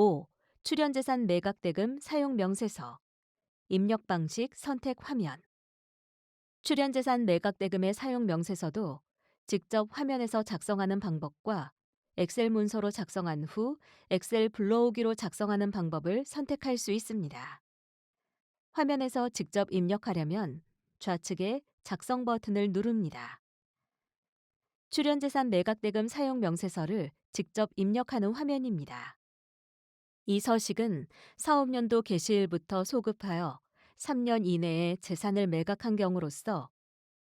5. 출연재산 매각대금 사용 명세서 입력 방식 선택 화면 출연재산 매각대금의 사용 명세서도 직접 화면에서 작성하는 방법과 엑셀 문서로 작성한 후 엑셀 불러오기로 작성하는 방법을 선택할 수 있습니다. 화면에서 직접 입력하려면 좌측에 작성 버튼을 누릅니다. 출연재산 매각대금 사용 명세서를 직접 입력하는 화면입니다. 이 서식은 사업연도 개시일부터 소급하여 3년 이내에 재산을 매각한 경우로서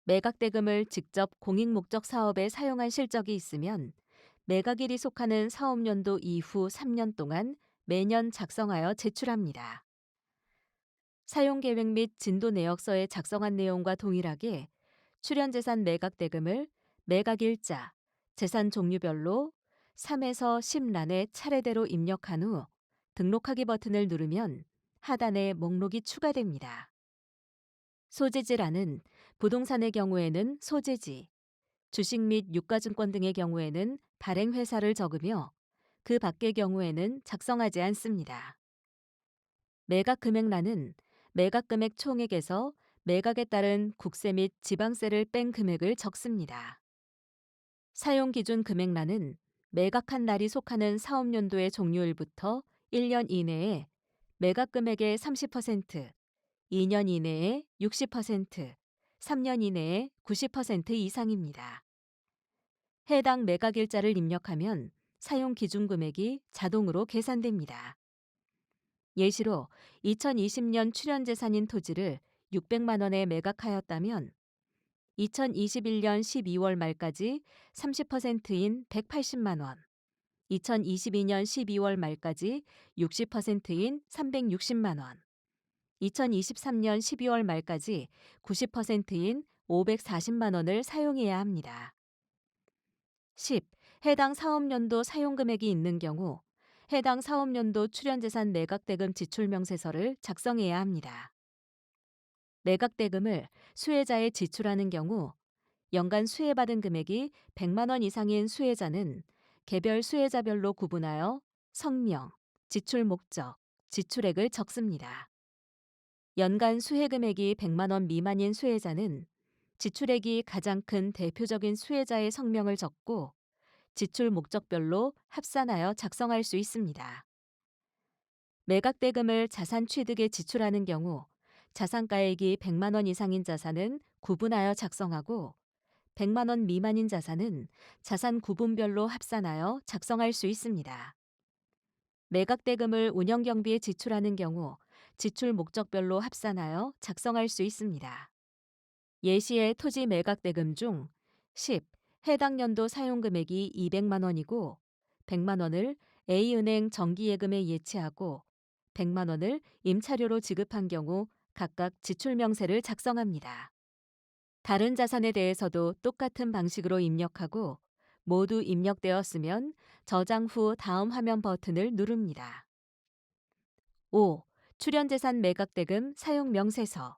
매각대금을 직접 공익 목적 사업에 사용한 실적이 있으면 매각일이 속하는 사업연도 이후 3년 동안 매년 작성하여 제출합니다. 사용계획 및 진도 내역서에 작성한 내용과 동일하게 출연재산 매각대금을 매각일자, 재산 종류별로 3에서 10란에 차례대로 입력한 후 등록하기 버튼을 누르면 하단에 목록이 추가됩니다. 소재지란은 부동산의 경우에는 소재지, 주식 및 유가증권 등의 경우에는 발행회사를 적으며 그 밖의 경우에는 작성하지 않습니다. 매각 금액란은 매각 금액 총액에서 매각에 따른 국세 및 지방세를 뺀 금액을 적습니다. 사용 기준 금액란은 매각한 날이 속하는 사업연도의 종료일부터 1년 이내에 매각 금액의 30%, 2년 이내에 60%, 3년 이내에 90% 이상입니다. 해당 매각 일자를 입력하면 사용 기준 금액이 자동으로 계산됩니다. 예시로 2020년 출연 재산인 토지를 600만 원에 매각하였다면 2021년 12월 말까지 30%인 180만 원, 2022년 12월 말까지 60%인 360만 원, 2023년 12월 말까지 90%인 540만 원을 사용해야 합니다. 10. 해당 사업연도 사용금액이 있는 경우 해당 사업연도 출연재산 매각대금 지출명세서를 작성해야 합니다. 매각대금을 수혜자에 지출하는 경우 연간 수혜받은 금액이 100만 원 이상인 수혜자는 개별 수혜자별로 구분하여 성명, 지출 목적, 지출액을 적습니다. 연간 수혜 금액이 100만 원 미만인 수혜자는 지출액이 가장 큰 대표적인 수혜자의 성명을 적고 지출 목적별로 합산하여 작성할 수 있습니다. 매각대금을 자산 취득에 지출하는 경우 자산가액이 100만 원 이상인 자산은 구분하여 작성하고 100만 원 미만인 자산은 자산 구분별로 합산하여 작성할 수 있습니다. 매각대금을 운영 경비에 지출하는 경우 지출 목적별로 합산하여 작성할 수 있습니다. 예시의 토지 매각대금 중 10. 해당 연도 사용 금액이 200만 원이고 100만 원을 A은행 정기예금에 예치하고 100만 원을 임차료로 지급한 경우 각각 지출 명세를 작성합니다. 다른 자산에 대해서도 똑같은 방식으로 입력하고 모두 입력되었으면 저장 후 다음 화면 버튼을 누릅니다. 5. 출연재산 매각대금 사용 명세서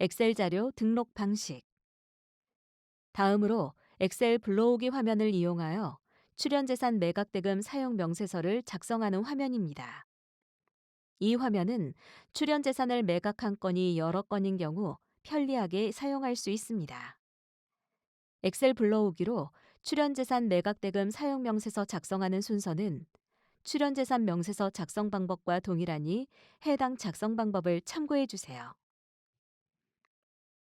엑셀 자료 등록 방식 다음으로 엑셀 불러오기 화면을 이용하여 출연재산 매각대금 사용 명세서를 작성하는 화면입니다. 이 화면은 출연재산을 매각한 건이 여러 건인 경우 편리하게 사용할 수 있습니다. 엑셀 불러오기로 출연재산 매각대금 사용명세서 작성하는 순서는 출연재산 명세서 작성 방법과 동일하니 해당 작성 방법을 참고해 주세요.